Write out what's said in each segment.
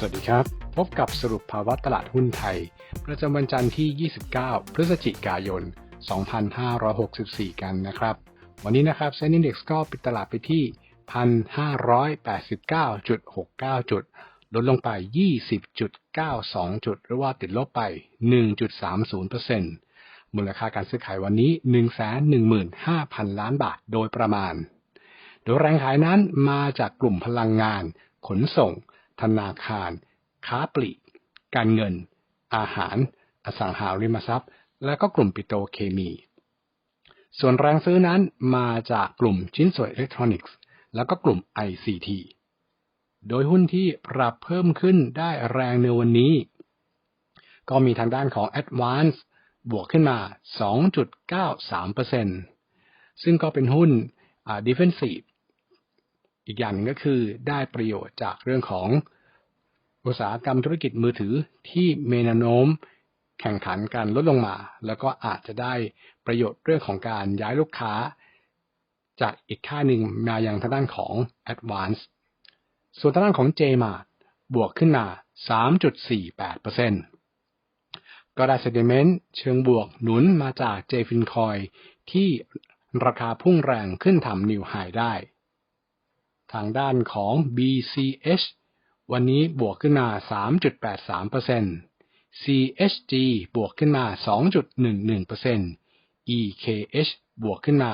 สวัสดีครับ พบกับสรุปภาวะตลาดหุ้นไทย ประจำวันจันทร์ที่ 29 พฤศจิกายน 2564 กันนะครับ วันนี้นะครับเซ็นดี Index ก็ปิดตลาดไปที่ 1,589.69 จุด ลดลงไป 20.92 จุด หรือว่าติดลบไป 1.30%มูลค่าการซื้อขายวันนี้ 115,000 ล้านบาทโดยประมาณ โดยแรงขายนั้นมาจากกลุ่มพลังงาน ขนส่ง ธนาคาร ค้าปลีก การเงิน อาหาร อสังหาริมทรัพย์ และก็กลุ่มปิโตรเคมี ส่วนแรงซื้อนั้นมาจากกลุ่มชิ้นส่วนอิเล็กทรอนิกส์ แล้วก็กลุ่ม ICT โดยหุ้นที่ปรับเพิ่มขึ้นได้แรงในวันนี้ ก็มีทางด้านของ Advance บวกขึ้นมา 2.93%ซึ่งก็เป็นหุ้น Defensive อีกอย่างหนึ่งก็คือได้ประโยชน์จากเรื่องของอุตสาหกรรมธุรกิจมือถือที่เมนาโนมแข่งขันการลดลงมา แล้วก็อาจจะได้ประโยชน์เรื่องของการย้ายลูกค้า จากอีกค่ายหนึ่งมายังทางด้านของ Advance ส่วนทางด้านของ JMart บวกขึ้นมา 3.48%ก็ได้ sentiment เชิงบวกหนุนมาจาก JFinCoin ที่ราคาพุ่งแรงขึ้นทำนิวไฮได้ ทางด้านของ BCH วันนี้บวกขึ้นมา 3.83% CHG บวกขึ้นมา 2.11% EKH บวกขึ้นมา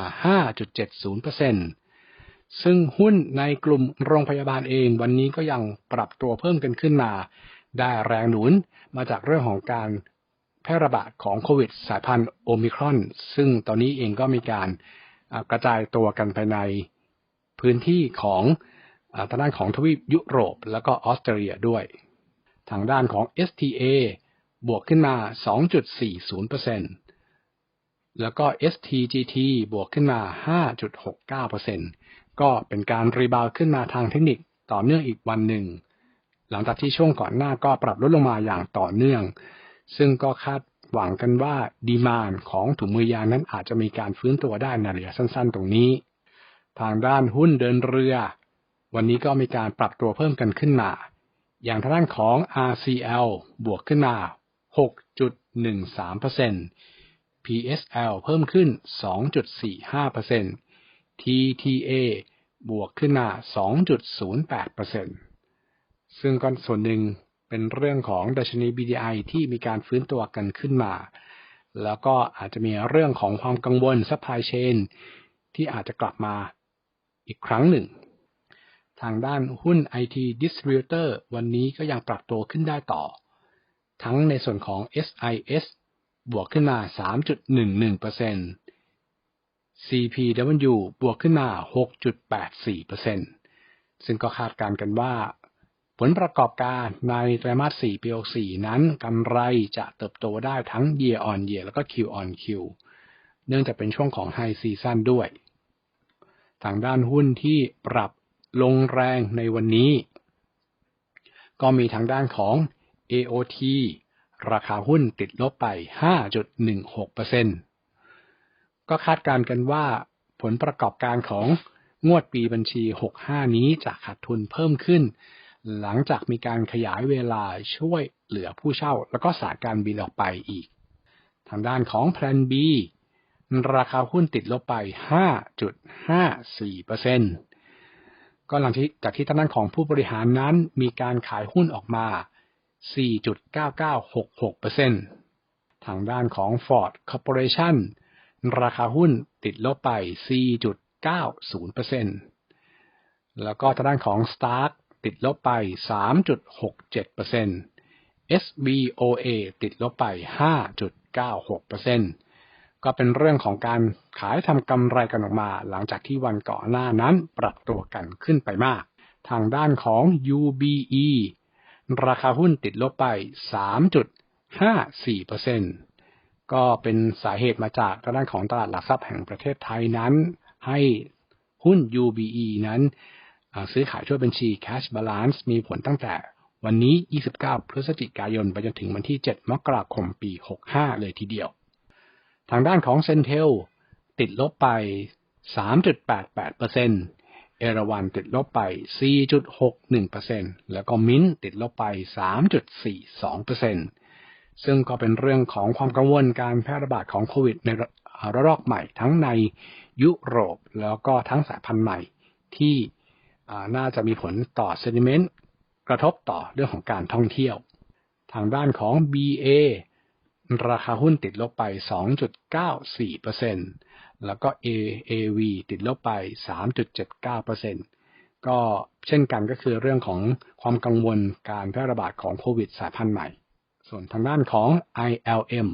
5.70%ซึ่งหุ้นในกลุ่มโรงพยาบาลเองวันนี้ก็ยังปรับตัวเพิ่มกันขึ้นมา ได้แรงหนุนมาจากเรื่องของการแพร่ระบาดของโควิดสายพันธุ์โอมิครอน ซึ่งตอนนี้เองก็มีการกระจายตัวกันภายใน พื้นที่ของทางด้านของทวีปยุโรป แล้วก็ออสเตรเลียด้วย ทางด้านของ STA บวกขึ้นมา 2.40%แล้วก็ STGT บวกขึ้นมา 5.69%ก็เป็นการรีบาวขึ้นมาทางเทคนิคต่อเนื่องอีกวันหนึ่ง หลังจากที่ช่วงก่อนหน้าก็ปรับลดลงมาอย่างต่อเนื่อง ซึ่งก็คาดหวังกันว่าดีมานของถุงมือยางนั้นอาจจะมีการฟื้นตัวได้ในระยะสั้นๆ ตรงนี้ ทางด้านหุ้นเดินเรือ วันนี้ก็มีการปรับตัวเพิ่มกันขึ้นมา อย่างทางด้านของ RCL บวกขึ้นมา 6.13% PSL เพิ่มขึ้น 2.45% TTA บวกขึ้นมา 2.08%ซึ่งก็ส่วนหนึ่งเป็นเรื่องของดัชนี BDI ที่มีการฟื้นตัวกันขึ้นมา แล้วก็อาจจะมีเรื่องของความกังวล supply chain ที่อาจจะกลับมา อีกครั้งหนึ่ง ทางด้านหุ้น IT Distributor วันนี้ก็ยังปรับตัวขึ้นได้ต่อ ทั้งในส่วนของ SIS บวกขึ้นมา 3.11% CPW บวกขึ้นมา 6.84%ซึ่งก็คาดการณ์กันว่า ผลประกอบการในไตรมาส 4 ปี 64 นั้นกำไรจะเติบโตได้ทั้ง year on year แล้วก็ Q on Q เนื่องจากเป็นช่วงของ high season ด้วย ทางด้านหุ้นที่ปรับลงแรงในวันนี้ ก็มีทางด้านของ AOT ราคาหุ้นติดลบไป 5.16%ก็คาดการณ์กันว่าผลประกอบการของงวดปีบัญชี 65 นี้จะขาดทุนเพิ่มขึ้น หลังจากมีการขยายเวลาช่วยเหลือผู้เช่า แล้วก็สายการบินออกไปอีก ทางด้านของ Plan B ราคาหุ้นติดลบไป 5.54%ก็หลังจากที่ทางด้านของผู้บริหารนั้นมีการขายหุ้นออกมา 4.9966%ทางด้านของ Ford Corporation ราคาหุ้นติดลบไป 4.90%แล้วก็ทางด้านของ Stark ติดลบไป 3.67% SBOA ติดลบไป 5.96% ก็เป็นเรื่องของการขายทำกำไรกันออกมา หลังจากที่วันก่อนหน้านั้นปรับตัวกันขึ้นไปมาก ทางด้านของ UBE ราคาหุ้นติดลบไป 3.54%ก็เป็นสาเหตุมาจากทางด้านของตลาดหลักทรัพย์แห่งประเทศไทยนั้น ให้หุ้น UBE นั้นซื้อขายช่วยบัญชี cash balance มีผลตั้งแต่วันนี้ 29 พฤศจิกายน ไปจนถึงวันที่ 7 มกราคม ปี 65 เลยทีเดียว ทางด้านของ Centel ติดลบไป 3.88%เอราวันติดลบไป 4.61%แล้วก็มินติดลบไป 3.42%ซึ่งก็เป็นเรื่องของความกังวลการแพร่ระบาดของโควิดในระลอกใหม่ทั้งในยุโรปแล้วก็ทั้งสายพันธุ์ใหม่ที่น่าจะมีผลต่อเซนิเมนต์กระทบต่อเรื่องของการท่องเที่ยว ทางด้านของ BA ราคาหุ้นติดลบไป 2.94%แล้วก็ AAV ติดลบไป 3.79%ก็เช่นกันก็คือเรื่องของความกังวลการแพร่ระบาดของโควิดสายพันธุ์ใหม่ ส่วนทางด้านของ ILM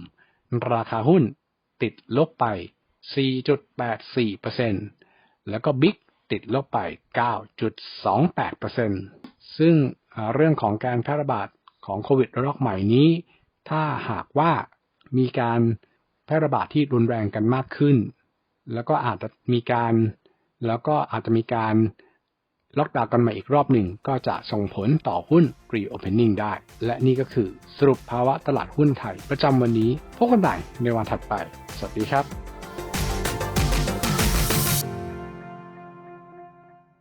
ราคาหุ้นติดลบไป 4.84%แล้วก็ Big ติดลบไป 9.28%ซึ่งเรื่องของการแพร่ระบาดของโควิดระลอกใหม่นี้ ถ้าหากว่ามีการแพร่ระบาดที่รุนแรงกันมากขึ้น แล้วก็อาจจะมีการแล้วก็อาจจะมีการล็อกดาวน์กันใหม่อีกรอบหนึ่ง ก็จะส่งผลต่อหุ้น Reopening ได้ และนี่ก็คือสรุปภาวะตลาดหุ้นไทยประจำวันนี้ พบกันใหม่ในวันถัดไป สวัสดีครับ